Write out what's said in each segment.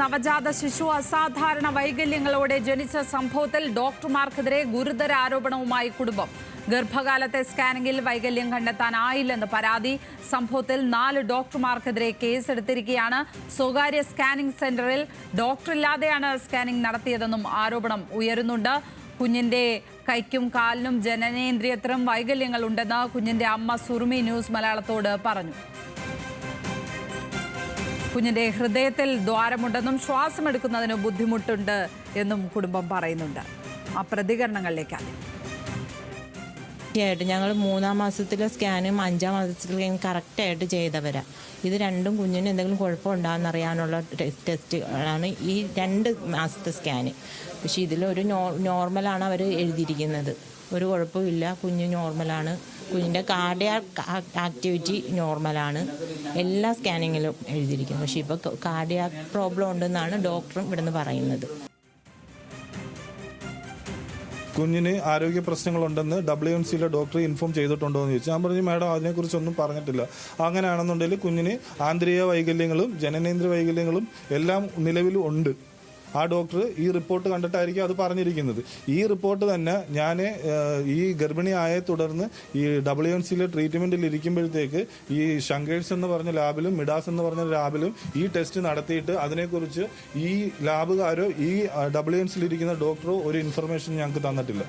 നവജാത ശിശു അസാധാരണ വൈകല്യങ്ങളോടെ ജനിച്ച സംഭവത്തിൽ ഡോക്ടർമാർക്കെതിരെ ഗുരുതര ആരോപണവുമായി കുടുംബം. ഗർഭകാലത്തെ സ്കാനിംഗിൽ വൈകല്യം കണ്ടെത്താനായില്ലെന്ന് പരാതി. സംഭവത്തിൽ നാല് ഡോക്ടർമാർക്കെതിരെ കേസെടുത്തിരിക്കുകയാണ് സ്വകാര്യ സ്കാനിംഗ് സെന്ററിൽ ഡോക്ടറില്ലാതെയാണ് സ്കാനിംഗ് നടത്തിയതെന്നും ആരോപണം ഉയരുന്നുണ്ട്. കുഞ്ഞിന്റെ കൈക്കും കാലിനും ജനനേന്ദ്രിയത്തിനും വൈകല്യങ്ങളുണ്ടെന്ന് കുഞ്ഞിന്റെ അമ്മ സുറുമി ന്യൂസ് മലയാളത്തോട് പറഞ്ഞു. കുഞ്ഞിന്റെ ഹൃദയത്തിൽ ദ്വാരമുണ്ടെന്നും ശ്വാസമെടുക്കുന്നതിന് ബുദ്ധിമുട്ടുണ്ട് എന്നും കുടുംബം പറയുന്നുണ്ട്. ആ പ്രതികരണങ്ങളിലേക്ക് തീർച്ചയായിട്ടും ഞങ്ങൾ മൂന്നാം മാസത്തിലെ സ്കാനും അഞ്ചാം മാസത്തിലെയും കറക്റ്റായിട്ട് ചെയ്തവരാ. ഇത് രണ്ടും കുഞ്ഞിന് എന്തെങ്കിലും കുഴപ്പമുണ്ടാകുന്ന അറിയാനുള്ള ടെസ്റ്റ് ടെസ്റ്റുകളാണ് ഈ രണ്ട് മാസത്തെ സ്കാന്. പക്ഷേ ഇതിലൊരു നോർമലാണ് അവർ എഴുതിയിരിക്കുന്നത്. ഒരു കുഴപ്പമില്ല കുഞ്ഞ് നോർമലാണ് കുഞ്ഞിന്റെ കാർഡിയാക് ആക്ടിവിറ്റി നോർമലാണ് എല്ലാ സ്കാനിങ്ങിലും എഴുതിയിരിക്കുന്നു. പക്ഷേ ഇപ്പോൾ കാർഡിയാക് പ്രോബ്ലം ഉണ്ടെന്നാണ് ഡോക്ടറും ഇവിടുന്ന് പറയുന്നത്. കുഞ്ഞിന് ആരോഗ്യ പ്രശ്നങ്ങളുണ്ടെന്ന് ഡബ്ല്യു എൻ സിയിലെ ഡോക്ടർ ഇൻഫോം ചെയ്തിട്ടുണ്ടോ എന്ന് ചോദിച്ചു. ഞാൻ പറഞ്ഞു മാഡം അതിനെക്കുറിച്ചൊന്നും പറഞ്ഞിട്ടില്ല. അങ്ങനെയാണെന്നുണ്ടെങ്കിൽ കുഞ്ഞിന് ആന്തരിക വൈകല്യങ്ങളും ജനനേന്ദ്ര വൈകല്യങ്ങളും എല്ലാം നിലവിൽ ഉണ്ട്. ആ ഡോക്ടർ ഈ റിപ്പോർട്ട് കണ്ടിട്ടായിരിക്കും അത് പറഞ്ഞിരിക്കുന്നത്. ഈ റിപ്പോർട്ട് തന്നെ ഞാൻ ഈ ഗർഭിണിയായെ തുടർന്ന് ഈ ഡബ്ല്യു എൻ സിയിലെ ട്രീറ്റ്മെന്റിൽ ഇരിക്കുമ്പോഴത്തേക്ക് ഈ ഷങ്കേഴ്സ് എന്ന് പറഞ്ഞ ലാബിലും മിഡാസ് എന്ന് പറഞ്ഞ ലാബിലും ഈ ടെസ്റ്റ് നടത്തിയിട്ട് അതിനെക്കുറിച്ച് ഈ ലാബുകാരോ ഈ ഡബ്ല്യു എൻ സിയിൽ ഇരിക്കുന്ന ഡോക്ടറോ ഒരു ഇൻഫർമേഷൻ ഞങ്ങൾക്ക് തന്നിട്ടില്ല.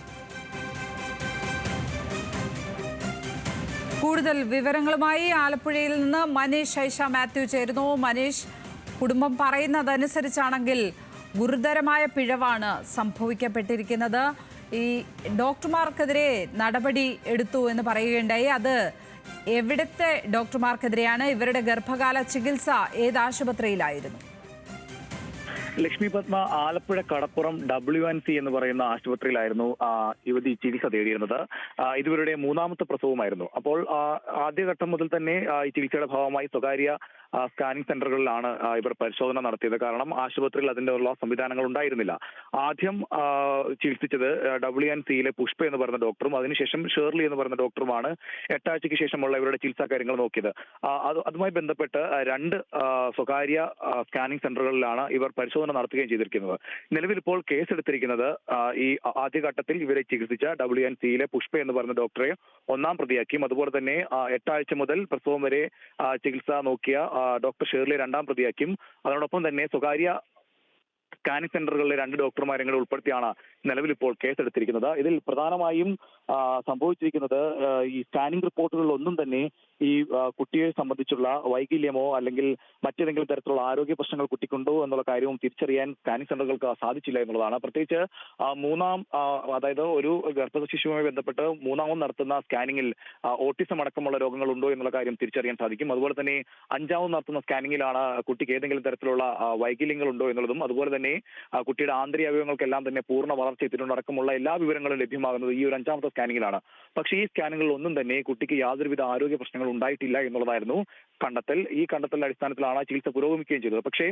കൂടുതൽ വിവരങ്ങളുമായി ആലപ്പുഴയിൽ നിന്ന് മനീഷ് ഐഷ മാത്യു ചേരുന്നു. മനീഷ് കുടുംബം പറയുന്നതനുസരിച്ചാണെങ്കിൽ ഗുരുതരമായ പിഴവാണ് സംഭവിക്കപ്പെട്ടിരിക്കുന്നത്. ഈ ഡോക്ടർമാർക്കെതിരെ നടപടി എടുത്തു എന്ന് പറയുകയുണ്ടായി. അത് എവിടുത്തെ ഡോക്ടർമാർക്കെതിരെയാണ്? ഇവരുടെ ഗർഭകാല ചികിത്സ ഏത് ആശുപത്രിയിലായിരുന്നു? Lakshmi Padma Alappuzha Kadappuram W N C എന്ന് പറയുന്ന ആശുപത്രിയിലായിരുന്നു യുവതി ചികിത്സ തേടിയിരുന്നത്. ഇതുവരുടെ മൂന്നാമത്തെ പ്രസവമായിരുന്നു. അപ്പോൾ ആദ്യഘട്ടം മുതൽ തന്നെ ഈ ചികിത്സയുടെ ഭാഗമായി സ്വകാര്യ സ്കാനിംഗ് സെന്ററുകളിലാണ് ഇവർ പരിശോധന നടത്തിയത്. കാരണം ആശുപത്രിയിൽ അതിന്റെ ഉള്ള സംവിധാനങ്ങൾ ഉണ്ടായിരുന്നില്ല. ആദ്യം ചികിത്സിച്ചത് ഡബ്ല്യു എൻ സിയിലെ പുഷ്പ എന്ന് പറയുന്ന ഡോക്ടറും അതിനുശേഷം ഷേർലി എന്ന് പറയുന്ന ഡോക്ടറുമാണ് എട്ടാഴ്ചയ്ക്ക് ശേഷമുള്ള ഇവരുടെ ചികിത്സാ കാര്യങ്ങൾ നോക്കിയത്. അത് അതുമായി ബന്ധപ്പെട്ട് രണ്ട് സ്വകാര്യ സ്കാനിംഗ് സെന്ററുകളിലാണ് ഇവർ പരിശോധന നടത്തുകയും ചെയ്തിരിക്കുന്നത്. നിലവിൽ ഇപ്പോൾ കേസ് എടുത്തിരിക്കുന്നത് ഈ ആദ്യഘട്ടത്തിൽ ഇവരെ ചികിത്സിച്ച ഡബ്ല്യു എൻ സിയിലെ പുഷ്പ എന്ന് പറയുന്ന ഡോക്ടറെ ഒന്നാം പ്രതിയാക്കിയും അതുപോലെ തന്നെ എട്ടാഴ്ച മുതൽ പ്രസവം വരെ ചികിത്സ നോക്കിയ ഡോക്ടർ ഷേർലി രണ്ടാം പ്രതിയാക്കിയും അതോടൊപ്പം തന്നെ സ്വകാര്യ സ്കാനിംഗ് സെന്ററുകളിലെ രണ്ട് ഡോക്ടർമാരെ കൂടെ ഉൾപ്പെടുത്തിയാണ് നിലവിൽ ഇപ്പോൾ കേസെടുത്തിരിക്കുന്നത്. ഇതിൽ പ്രധാനമായും സംഭവിച്ചിരിക്കുന്നത് ഈ സ്കാനിംഗ് റിപ്പോർട്ടുകളിൽ ഒന്നും തന്നെ ഈ കുട്ടിയെ സംബന്ധിച്ചുള്ള വൈകല്യമോ അല്ലെങ്കിൽ മറ്റേതെങ്കിലും തരത്തിലുള്ള ആരോഗ്യ പ്രശ്നങ്ങൾ കുട്ടിക്കുണ്ടോ എന്നുള്ള കാര്യവും തിരിച്ചറിയാൻ സ്കാനിംഗ് സെന്ററുകൾക്ക് സാധിച്ചില്ല എന്നുള്ളതാണ്. പ്രത്യേകിച്ച് മൂന്നാം അതായത് ഒരു ഗർഭ ശിശുവുമായി ബന്ധപ്പെട്ട് മൂന്നാമത് നടത്തുന്ന സ്കാനിങ്ങിൽ ഓട്ടിസം അടക്കമുള്ള രോഗങ്ങൾ ഉണ്ടോ എന്നുള്ള കാര്യം തിരിച്ചറിയാൻ സാധിക്കും. അതുപോലെ തന്നെ അഞ്ചാമത് നടത്തുന്ന സ്കാനിങ്ങിലാണ് കുട്ടിക്ക് ഏതെങ്കിലും തരത്തിലുള്ള വൈകല്യങ്ങൾ ഉണ്ടോ എന്നുള്ളതും അതുപോലെ തന്നെ കുട്ടിയുടെ ആന്തരിക അവയവങ്ങൾക്കെല്ലാം തന്നെ പൂർണ വളർച്ച എത്തിയിട്ടുണ്ട് അടക്കമുള്ള എല്ലാ വിവരങ്ങളും ലഭ്യമാകുന്നത് ഈ ഒരു അഞ്ചാമത്തെ സ്കാനിങ്ങിലാണ്. പക്ഷേ ഈ സ്കാനുകളിൽ ഒന്നും തന്നെ കുട്ടിക്ക് യാതൊരുവിധ ആരോഗ്യ പ്രശ്നങ്ങൾ ഉണ്ടായിട്ടില്ല എന്നുള്ളതായിരുന്നു കണ്ടെത്തൽ. ഈ കണ്ടെത്തലിന്റെ അടിസ്ഥാനത്തിലാണ് ചികിത്സ പുരോഗമിക്കുകയും ചെയ്തത്. പക്ഷേ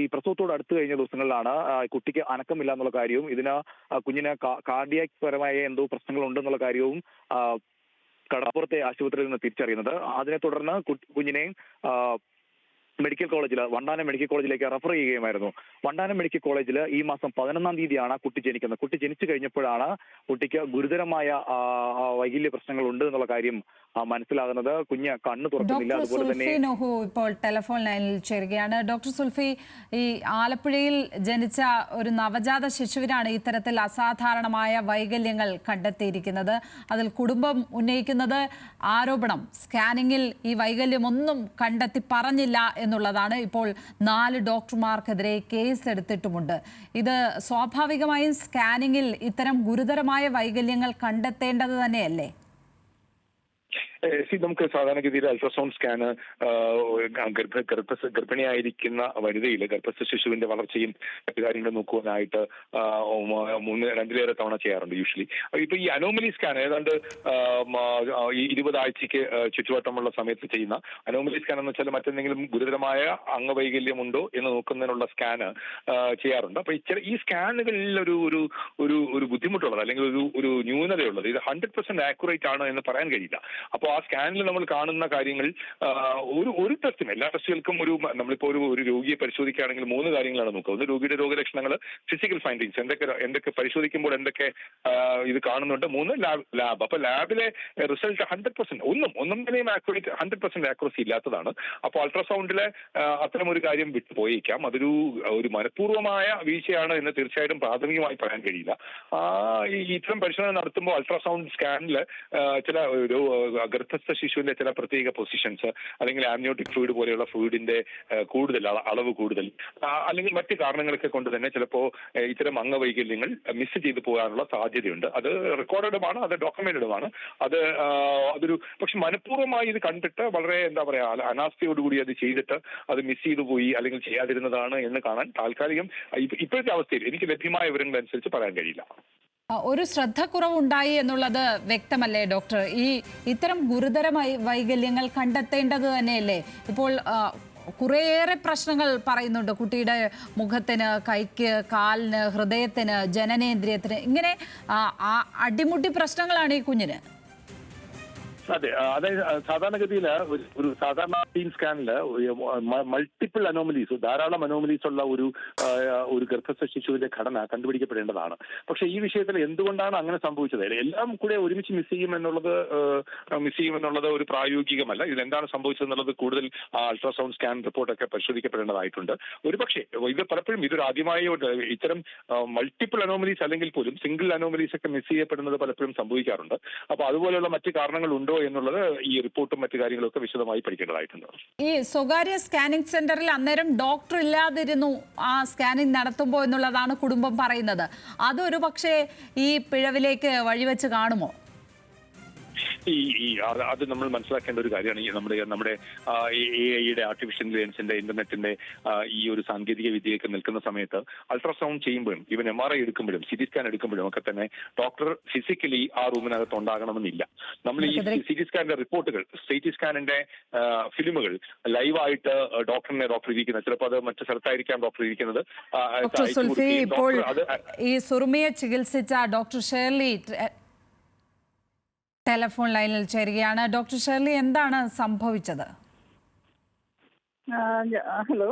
ഈ പ്രസവത്തോട് അടുത്ത് കഴിഞ്ഞ ദിവസങ്ങളിലാണ് കുട്ടിക്ക് അനക്കമില്ല എന്നുള്ള കാര്യവും ഇതിന് കുഞ്ഞിന് കാർഡിയാക് പരമായ എന്തോ പ്രശ്നങ്ങൾ ഉണ്ടെന്നുള്ള കാര്യവും കടപ്പുറത്തെ ആശുപത്രിയിൽ നിന്ന് തിരിച്ചറിയുന്നത്. അതിനെ തുടർന്ന് കുഞ്ഞിനെ മെഡിക്കൽ കോളേജിൽ വണ്ടാനം മെഡിക്കൽ കോളേജിലേക്ക് റെഫർ ചെയ്യുകയുമായിരുന്നു. വണ്ടാനം മെഡിക്കൽ കോളേജിൽ ഈ മാസം പതിനൊന്നാം തീയതിയാണ് കുട്ടി ജനിക്കുന്നത്. കുട്ടി ജനിച്ചു കഴിഞ്ഞപ്പോഴാണ് കുട്ടിക്ക് ഗുരുതരമായ വൈകല്യ പ്രശ്നങ്ങൾ ഉണ്ട് എന്നുള്ള കാര്യം മനസ്സിലാകുന്നത്. കുഞ്ഞ് കണ്ണു തുറക്കുന്നില്ല. അതുപോലെ തന്നെ സുൽഫി നോഹു ഇപ്പോൾ ടെലിഫോൺ ലൈനിൽ ചേരുകയാണ്. ഡോക്ടർ സുൽഫി ഈ ആലപ്പുഴയിൽ ജനിച്ച ഒരു നവജാത ശിശുവിനാണ് ഇത്തരത്തിൽ അസാധാരണമായ വൈകല്യങ്ങൾ കണ്ടെത്തിയിരിക്കുന്നത്. അതിൽ കുടുംബം ഉന്നയിക്കുന്നത് ആരോപണം. സ്കാനിങ്ങിൽ ഈ വൈകല്യം വൈകല്യമൊന്നും കണ്ടെത്തി പറഞ്ഞില്ല എന്നുള്ളതാണ് ഇപ്പോൾ നാല് ഡോക്ടർമാർക്കെതിരെ കേസ് എടുത്തിട്ടുമുണ്ട് ഇത് സ്വാഭാവികമായും സ്കാനിങ്ങിൽ ഇത്തരം ഗുരുതരമായ വൈകല്യങ്ങൾ കണ്ടെത്തേണ്ടത് തന്നെയല്ലേ? സി നമുക്ക് സാധാരണഗതിയിൽ അൾട്രാസൗണ്ട് സ്കാന് ഗർഭ ഗർഭ ഗർഭിണിയായിരിക്കുന്ന വനിതയിൽ ഗർഭസ്ഥ ശിശുവിന്റെ വളർച്ചയും മറ്റു കാര്യങ്ങളും നോക്കുവാനായിട്ട് മൂന്ന് രണ്ടിലേറെ തവണ ചെയ്യാറുണ്ട് യൂഷ്വലി ഇപ്പൊ ഈ അനോമലി സ്കാൻ ഏതാണ്ട് ആ, ചുറ്റുവട്ടമുള്ള സമയത്ത് ചെയ്യുന്ന അനോമലി സ്കാൻ എന്ന് വെച്ചാൽ മറ്റെന്തെങ്കിലും ഗുരുതരമായ അംഗവൈകല്യമുണ്ടോ എന്ന് നോക്കുന്നതിനുള്ള സ്കാന് ചെയ്യാറുണ്ട്. അപ്പൊ ഇച്ചിരി ഈ സ്കാനുകളിൽ ഒരു ഒരു ഒരു ഒരു ബുദ്ധിമുട്ടുള്ളത് അല്ലെങ്കിൽ ഒരു ഒരു ന്യൂനതയുള്ളത് ഇത് ഹൺഡ്രഡ് പെർസെന്റ് ആക്യുറേറ്റ് ആണ് എന്ന് പറയാൻ കഴിയില്ല. അപ്പോൾ ആ സ്കാനിൽ നമ്മൾ കാണുന്ന കാര്യങ്ങൾ ഒരു ഒരു ടെസ്റ്റിന് എല്ലാ ടെസ്റ്റുകൾക്കും ഒരു നമ്മളിപ്പോ ഒരു ഒരു രോഗിയെ പരിശോധിക്കുകയാണെങ്കിൽ മൂന്ന് കാര്യങ്ങളാണ് നോക്കുക. ഒന്ന് രോഗിയുടെ രോഗലക്ഷണങ്ങൾ ഫിസിക്കൽ ഫൈൻഡിങ്സ് എന്തൊക്കെ എന്തൊക്കെ പരിശോധിക്കുമ്പോൾ എന്തൊക്കെ ഇത് കാണുന്നുണ്ട്. മൂന്ന് ലാബ് ലാബ് അപ്പൊ ലാബിലെ റിസൾട്ട് ഹൺഡ്രഡ് പെർസെന്റ് ഒന്നും ഒന്നും തന്നെയും ആക്യുറേറ്റ് ഹൺഡ്രഡ് പെർസെന്റ് ആക്യുറസി ഇല്ലാത്തതാണ്. അപ്പോൾ അൾട്രാസൗണ്ടിലെ അത്തരം ഒരു കാര്യം വിട്ടുപോയേക്കാം. അതൊരു ഒരു മനഃപൂർവമായ വീഴ്ചയാണ് എന്ന് തീർച്ചയായിട്ടും പ്രാഥമികമായി പറയാൻ കഴിയില്ല. ഇത്തരം പരിശോധന നടത്തുമ്പോൾ അൾട്രാസൗണ്ട് സ്കാനിൽ ചില ഗർഭസ്ഥ ശിശുവിന്റെ ചില പ്രത്യേക പൊസിഷൻസ് അല്ലെങ്കിൽ ആംനിയോട്ടിക് ഫ്ലൂയിഡ് പോലെയുള്ള ഫ്ലൂയിഡിന്റെ കൂടുതൽ അളവ് കൂടുതൽ അല്ലെങ്കിൽ മറ്റ് കാരണങ്ങളൊക്കെ കൊണ്ട് തന്നെ ചിലപ്പോൾ ഇത്തരം അംഗവൈകല്യങ്ങൾ മിസ് ചെയ്തു പോകാനുള്ള സാധ്യതയുണ്ട്. അത് റെക്കോർഡഡുമാണ് അത് ഡോക്യുമെന്റഡുമാണ് അത് അതൊരു പക്ഷെ മനഃപൂർവമായി ഇത് കണ്ടിട്ട് വളരെ എന്താ പറയാ അനാസ്ഥയോടുകൂടി അത് ചെയ്തിട്ട് അത് മിസ് ചെയ്തു പോയി അല്ലെങ്കിൽ ചെയ്യാതിരുന്നതാണ് എന്ന് കാണാൻ താൽക്കാലികം ഇപ്പോഴത്തെ അവസ്ഥയിൽ എനിക്ക് ലഭ്യമായ വിവരങ്ങൾ അനുസരിച്ച് പറയാൻ കഴിയില്ല. ഒരു ശ്രദ്ധക്കുറവുണ്ടായി എന്നുള്ളത് വ്യക്തമല്ലേ ഡോക്ടർ? ഈ ഇത്തരം ഗുരുതരമായി വൈകല്യങ്ങൾ കണ്ടെത്തേണ്ടത് തന്നെയല്ലേ? ഇപ്പോൾ കുറേയേറെ പ്രശ്നങ്ങൾ പറയുന്നുണ്ട് കുട്ടിയുടെ മുഖത്തിന് കൈക്ക് കാലിന് ഹൃദയത്തിന് ജനനേന്ദ്രിയത്തിന്. ഇങ്ങനെ അടിമുട്ടി പ്രശ്നങ്ങളാണ് ഈ കുഞ്ഞിന്. അതെ അതായത് സാധാരണഗതിയിൽ ഒരു സാധാരണ ടീം സ്കാനിൽ മൾട്ടിപ്പിൾ അനോമലീസ് ധാരാളം അനോമലീസ് ഉള്ള ഒരു ഒരു ഗർഭസ്ഥ ശിശുവിന്റെ ഘടന കണ്ടുപിടിക്കപ്പെടേണ്ടതാണ്. പക്ഷേ ഈ വിഷയത്തിൽ എന്തുകൊണ്ടാണ് അങ്ങനെ സംഭവിച്ചത്? എല്ലാം കൂടെ ഒരുമിച്ച് മിസ് ചെയ്യും എന്നുള്ളത് മിസ് ചെയ്യും എന്നുള്ളത് ഒരു പ്രായോഗികമല്ല. ഇതെന്താണ് സംഭവിച്ചത് എന്നുള്ളത് കൂടുതൽ അൾട്രാസൗണ്ട് സ്കാൻ റിപ്പോർട്ടൊക്കെ പരിശോധിക്കപ്പെടേണ്ടതായിട്ടുണ്ട്. ഒരു പക്ഷേ ഇത് പലപ്പോഴും ഇതൊരു ആദ്യമായി ഇത്തരം മൾട്ടിപ്പിൾ അനോമലീസ് അല്ലെങ്കിൽ പോലും സിംഗിൾ അനോമലീസ് ഒക്കെ മിസ് ചെയ്യപ്പെടുന്നത് പലപ്പോഴും സംഭവിക്കാറുണ്ട്. അപ്പോൾ അതുപോലെയുള്ള മറ്റ് കാരണങ്ങൾ ഉണ്ടോ എന്നുള്ളത് ഈ റിപ്പോർട്ടും മറ്റു കാര്യങ്ങളൊക്കെ വിശദമായി പഠിക്കേണ്ടതായിട്ടുണ്ട്. ഈ സ്വകാര്യ സ്കാനിംഗ് സെന്ററിൽ അന്നേരം ഡോക്ടർ ഇല്ലാതിരുന്നു ആ സ്കാനിംഗ് നടത്തുമ്പോൾ എന്നുള്ളതാണ് കുടുംബം പറയുന്നത്. അതൊരു പക്ഷേ ഈ പിഴവിലേക്ക് വഴിവെച്ച് കാണുമോ? ഈ ഈ അത് നമ്മൾ മനസ്സിലാക്കേണ്ട ഒരു കാര്യമാണ്. ഈ നമ്മുടെ നമ്മുടെ എ ഐയുടെ ആർട്ടിഫിഷ്യൽ ഇന്റലിജൻസിന്റെ ഇന്റർനെറ്റിന്റെ ഈ ഒരു സാങ്കേതിക വിദ്യയൊക്കെ നിൽക്കുന്ന സമയത്ത് അൾട്രാസൗണ്ട് ചെയ്യുമ്പോഴും ഇവൻ എം ആർ ഐ എടുക്കുമ്പോഴും സി ടി സ്കാൻ എടുക്കുമ്പോഴും ഒക്കെ തന്നെ ഡോക്ടർ ഫിസിക്കലി ആ റൂമിനകത്ത് ഉണ്ടാകണമെന്നില്ല. നമ്മൾ ഈ സി ടി സ്കാനിന്റെ റിപ്പോർട്ടുകൾ സി ടി സ്കാനിന്റെ ഫിലിമുകൾ ലൈവായിട്ട് ഡോക്ടറിനെ ഡോക്ടർ ഇരിക്കുന്നത്. ചിലപ്പോൾ അത് മറ്റു സ്ഥലത്തായിരിക്കാം ഡോക്ടർ ഇരിക്കുന്നത് ഇപ്പോൾ ഈ സുറുമിയെ ചികിത്സിച്ച ഡോക്ടർ ഷേർലി ടെലഫോൺ ലൈനിൽ ചേരുകയാണ്. ഡോക്ടർ ഷെർലി എന്താണ് സംഭവിച്ചത്? ഹലോ?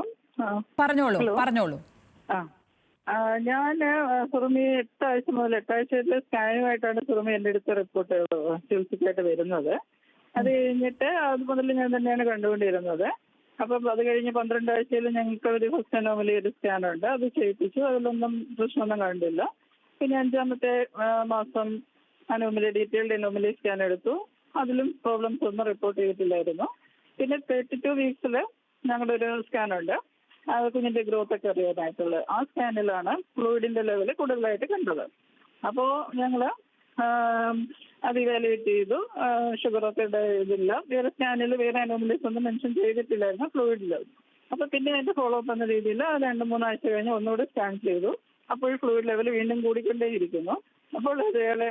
പറഞ്ഞോളൂ. പറഞ്ഞോളൂ. ഞാൻ സുറുമി എട്ടാഴ്ച മുതൽ എട്ടാഴ്ചയിലെ സ്കാനുമായിട്ടാണ് സുറുമി എന്റെ അടുത്ത് റിപ്പോർട്ട് ചികിത്സയ്ക്കായിട്ട് വരുന്നത്. അത് കഴിഞ്ഞിട്ട് അത് മുതൽ ഞാൻ തന്നെയാണ് കണ്ടുകൊണ്ടിരുന്നത്. അപ്പം അത് കഴിഞ്ഞ് പന്ത്രണ്ട് ആഴ്ചയിൽ ഞങ്ങൾക്ക് ഒരു ഫസ്റ്റ് അനോമലി ഒരു സ്കാനുണ്ട്. അത് ചെയ്യിപ്പിച്ചു. അതിലൊന്നും പ്രശ്നമൊന്നും കണ്ടില്ല. പിന്നെ അഞ്ചാമത്തെ മാസം അനോമലി ഡീറ്റെയിൽഡ് അനോമലി സ്കാൻ എടുത്തു. അതിലും പ്രോബ്ലംസ് ഒന്നും റിപ്പോർട്ട് ചെയ്തിട്ടില്ലായിരുന്നു. പിന്നെ തേർട്ടി ടു വീക്സിൽ ഞങ്ങളുടെ ഒരു സ്കാൻ ഉണ്ട്. കുഞ്ഞിന്റെ ഗ്രോത്ത് ഒക്കെ അറിയാനായിട്ടുള്ളത് ആ സ്കാനിലാണ് ഫ്ലൂയിഡിന്റെ ലെവൽ കൂടുതലായിട്ട് കണ്ടത്. അപ്പോ ഞങ്ങൾ അത് ഇവാലുവേറ്റ് ചെയ്തു. ഷുഗറൊക്കെ ഇതില്ല. വേറെ സ്കാനിൽ വേറെ അനോമലീസ് ഒന്നും മെൻഷൻ ചെയ്തിട്ടില്ലായിരുന്നു ഫ്ലൂയിഡിൽ അപ്പൊ പിന്നെ അതിന്റെ ഫോളോ അപ്പ് എന്ന രീതിയിൽ രണ്ട് മൂന്നാഴ്ച കഴിഞ്ഞ് ഒന്നുകൂടി സ്കാൻ ചെയ്തു. അപ്പോൾ ഫ്ലൂയിഡ് ലെവൽ വീണ്ടും കൂടിക്കൊണ്ടേയിരിക്കുന്നു. അപ്പോൾ അയാളെ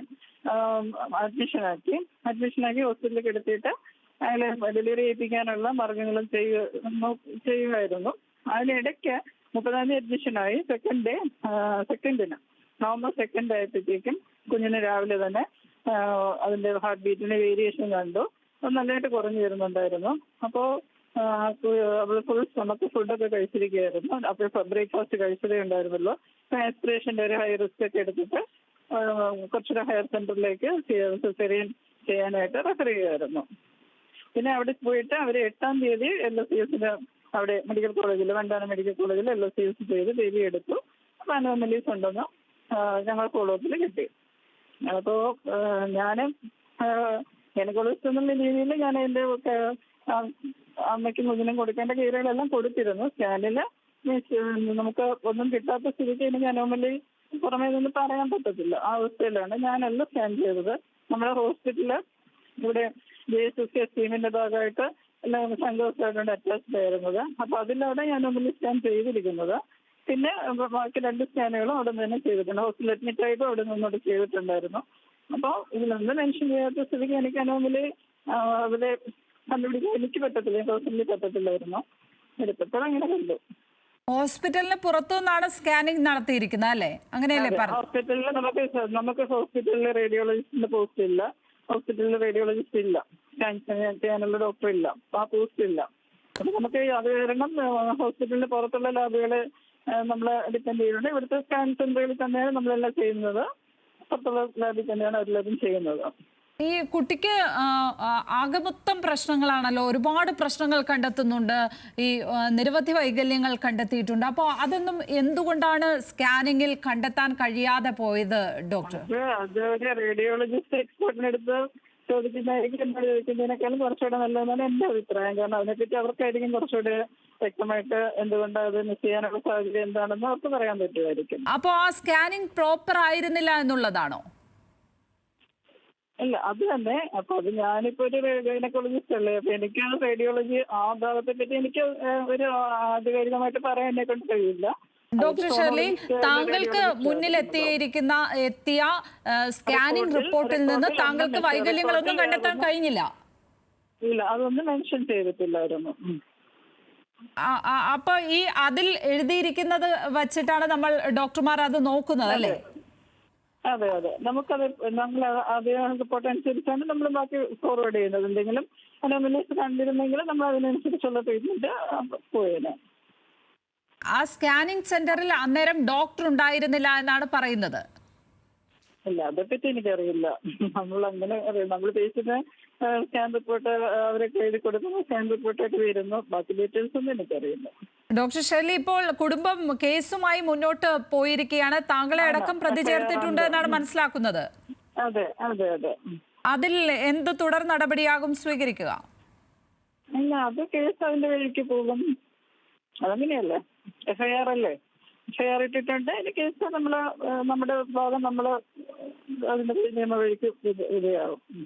അഡ്മിഷനാക്കി അഡ്മിഷനാക്കി ഹോസ്പിറ്റലിൽ കിടത്തിയിട്ട് അയാളെ ഡെലിവറി ചെയ്യിപ്പിക്കാനുള്ള മാർഗങ്ങളും ചെയ്യുക ചെയ്യുമായിരുന്നു. അതിനിടയ്ക്ക് മുപ്പതാം തീയതി അഡ്മിഷനായി സെക്കൻഡ് ഡേ സെക്കൻഡിന് നവംബർ സെക്കൻഡ് ആയപ്പോഴത്തേക്കും കുഞ്ഞിന് രാവിലെ തന്നെ അതിന്റെ ഹാർട്ട് ബീറ്റിന്റെ വേരിയേഷൻ കണ്ടു. നല്ലതായിട്ട് കുറഞ്ഞു വരുന്നുണ്ടായിരുന്നു. അപ്പോൾ അവൾ ഫുൾ സ്റ്റമക്ക് ഫുഡൊക്കെ കഴിച്ചിരിക്കുകയായിരുന്നു. അപ്പോൾ ബ്രേക്ക്ഫാസ്റ്റ് കഴിച്ചതേ ഉണ്ടായിരുന്നുള്ളൂ. ആസ്പിറേഷന്റെ ഒരു ഹൈ റിസ്ക് ഒക്കെ എടുത്തിട്ട് കുറച്ചുകൂടെ ഹയർ സെന്ററിലേക്ക് സിസേറിയൻ ചെയ്യാനായിട്ട് റെഫർ ചെയ്യുമായിരുന്നു പിന്നെ അവിടെ പോയിട്ട് അവർ എട്ടാം തീയതി എൽ എസ് സി എസിന് അവിടെ മെഡിക്കൽ കോളേജിൽ വണ്ടാനം മെഡിക്കൽ കോളേജിൽ എൽ എസ് സി എസ് ചെയ്ത് ബേബി എടുത്തു. അനോമലീസ് ഉണ്ടെന്ന് ഞങ്ങൾ ഫോളോ അപ്പിൽ കിട്ടി അപ്പോൾ ഞാൻ ഗൈനക്കോളജിസ്റ്റ് എന്നുള്ള രീതിയിൽ ഞാൻ എന്റെ അമ്മയ്ക്കും കുഞ്ഞിനും കൊടുക്കേണ്ട കീരകളെല്ലാം കൊടുത്തിരുന്നു. സ്കാനിൽ നമുക്ക് ഒന്നും കിട്ടാത്ത സ്ഥിതിക്ക് എനിക്ക് അനോമലി പുറമേ നിന്ന് പറയാൻ പറ്റത്തില്ല. ആ അവസ്ഥയിലാണ് ഞാനല്ല സ്കാൻ ചെയ്തത്. നമ്മുടെ ഹോസ്പിറ്റലിൽ ഇവിടെ ജെ എസ് എസ് കെ സ്കീമിന്റെ ഭാഗമായിട്ട് എല്ലാം സംഘവസ്ഥയായിട്ടാണ് അറ്റാച്ച്ഡ് ആയിരുന്നത്. അപ്പൊ അതിലവിടെ ഞാൻ ഒന്നിൽ സ്കാൻ ചെയ്തിരിക്കുന്നത്. പിന്നെ ബാക്കി രണ്ട് സ്കാനുകളും അവിടെ നിന്ന് തന്നെ ചെയ്തിട്ടുണ്ട്. ഹോസ്പിറ്റൽ അഡ്മിറ്റ് ആയിട്ടും അവിടെ നിന്നോട് ചെയ്തിട്ടുണ്ടായിരുന്നു. അപ്പോൾ ഇതിലൊന്നും മെൻഷൻ ചെയ്യാത്ത സ്ഥിതിക്ക് എനിക്ക് അനോമിൽ അവിടെ കണ്ടുപിടിക്കാൻ എനിക്ക് പറ്റത്തില്ല. ഹോസ്പിറ്റലിൽ പറ്റത്തില്ലായിരുന്നു. എടുത്തപ്പോൾ അങ്ങനെ കണ്ടു. ഹോസ്പിറ്റലിന് പുറത്തുനിന്നാണ് സ്കാനിങ് നടത്തിയിരിക്കുന്നത് അല്ലേ? അങ്ങനെയല്ലേ പറഞ്ഞു ഹോസ്പിറ്റലിൽ നമുക്ക് നമുക്ക് ഹോസ്പിറ്റലിൽ റേഡിയോളജിസ്റ്റിന്റെ പോസ്റ്റ് ഇല്ല. ഹോസ്പിറ്റലിൽ റേഡിയോളജിസ്റ്റ് ഇല്ല. ചെയ്യാനുള്ള ഡോക്ടർ ഇല്ല. ആ പോസ്റ്റ് ഇല്ല. അപ്പൊ നമുക്ക് അത് കാരണം ഹോസ്പിറ്റലിന് പുറത്തുള്ള ലാബുകളെ നമ്മൾ ഡിപ്പെൻഡ് ചെയ്യുന്നുണ്ട്. ഇവിടുത്തെ സ്കാൻ സെന്ററുകളിൽ തന്നെയാണ് നമ്മളെല്ലാം ചെയ്യുന്നത്. പുറത്തുള്ള ലാബിൽ തന്നെയാണ് അവരെല്ലാവരും ചെയ്യുന്നത്. ഈ കുട്ടിക്ക് ആ, ആ, ആകെ മൊത്തം പ്രശ്നങ്ങളാണല്ലോ. ഒരുപാട് പ്രശ്നങ്ങൾ കണ്ടെത്തുന്നുണ്ട്. ഈ നിരവധി വൈകല്യങ്ങൾ കണ്ടെത്തിയിട്ടുണ്ട്. അപ്പോൾ അതൊന്നും എന്തുകൊണ്ടാണ് സ്കാനിങ്ങിൽ കണ്ടെത്താൻ കഴിയാതെ പോയത് ഡോക്ടർ? അത് റേഡിയോളജിസ്റ്റ് ചോദിക്കുന്നതായിരിക്കും. എന്നോട് ചോദിക്കുന്നതിനേക്കാളും കുറച്ചുകൂടെ നല്ലതെന്നാണ് എന്റെ അഭിപ്രായം. കാരണം അതിനെപ്പറ്റി അവർക്കായിരിക്കും കുറച്ചുകൂടെ വ്യക്തമായിട്ട് എന്തുകൊണ്ടാണ് അത് മിസ് ചെയ്യാനുള്ള സാഹചര്യം എന്താണെന്ന് അവർക്ക് പറയാൻ പറ്റുമായിരിക്കും. അപ്പോ ആ സ്കാനിങ് പ്രോപ്പർ ആയിരുന്നില്ല എന്നുള്ളതാണോ? ഇല്ല അത് തന്നെ. അപ്പൊ അത് ഞാനിപ്പോ ഒരു ഗൈനക്കോളജിസ്റ്റ് അല്ലേ അപ്പൊ എനിക്ക് റേഡിയോളജി ആ ഭാഗത്തെ പറ്റി എനിക്ക് ഒരു ആധികാരികമായിട്ട് പറയാൻ എന്നെ കൊണ്ട് കഴിയില്ല. ഡോക്ടർ ഷെർലി താങ്കൾക്ക് മുന്നിൽ എത്തിയിരിക്കുന്ന എത്തിയ സ്കാനിംഗ് റിപ്പോർട്ടിൽ നിന്ന് താങ്കൾക്ക് വൈകല്യങ്ങളൊന്നും കണ്ടെത്താൻ കഴിഞ്ഞില്ല? ഇല്ല അതൊന്നും മെൻഷൻ ചെയ്തിട്ടില്ലായിരുന്നു. അപ്പൊ ഈ അതിൽ എഴുതിയിരിക്കുന്നത് വച്ചിട്ടാണ് നമ്മൾ ഡോക്ടർമാർ അത് നോക്കുന്നത് അല്ലേ? അതെ അതെ. നമുക്കത് നമ്മൾ അത് റിപ്പോർട്ട് അനുസരിച്ചാണ് നമ്മൾ ബാക്കി ഫോർവേഡ് ചെയ്യുന്നത്. എന്തെങ്കിലും അനോമിനേഷൻ കണ്ടിരുന്നെങ്കിൽ നമ്മൾ അതിനനുസരിച്ചുള്ള ട്രീറ്റ്മെന്റ് പോയേനെ. ആ സ്കാനിങ് സെന്ററിൽ അന്നേരം ഡോക്ടർ ഉണ്ടായിരുന്നില്ല എന്നാണ് പറയുന്നത്. ഇല്ല അതേപ്പറ്റി എനിക്കറിയില്ല. നമ്മൾ അങ്ങനെ അറിയാം നമ്മൾ പേഷ്യന്റ് സ്കാൻ റിപ്പോർട്ട് അവരൊക്കെ എഴുതി കൊടുക്കുന്നു സ്കാൻ റിപ്പോർട്ടായിട്ട് വരുന്നു. ബാക്കി ഡീറ്റെയിൽസ് ഒന്നും എനിക്കറിയില്ല. ഡോക്ടർ ഷെർലി ഇപ്പോൾ കുടുംബം കേസുമായി മുന്നോട്ട് പോയിരിക്കുകയാണ്. താങ്കളെ അടക്കം പ്രതി ചേർത്തിട്ടുണ്ട് എന്നാണ് മനസ്സിലാക്കുന്നത്. അതെ അതെ അതെ. അതിൽ എന്ത് തുടർ നടപടിയാകും സ്വീകരിക്കുക? ഇല്ല അത് കേസ് അതിന്റെ വഴിക്ക് പോകും. അതങ്ങനെയല്ലേ? എഫ്ഐആർ അല്ലേ? എഫ്ഐആർ ഇട്ടിട്ടുണ്ട് കേസ് നമ്മൾ നമ്മുടെ ഭാഗം നമ്മൾ അതിന്റെ നിയമവഴിക്ക് ഉം.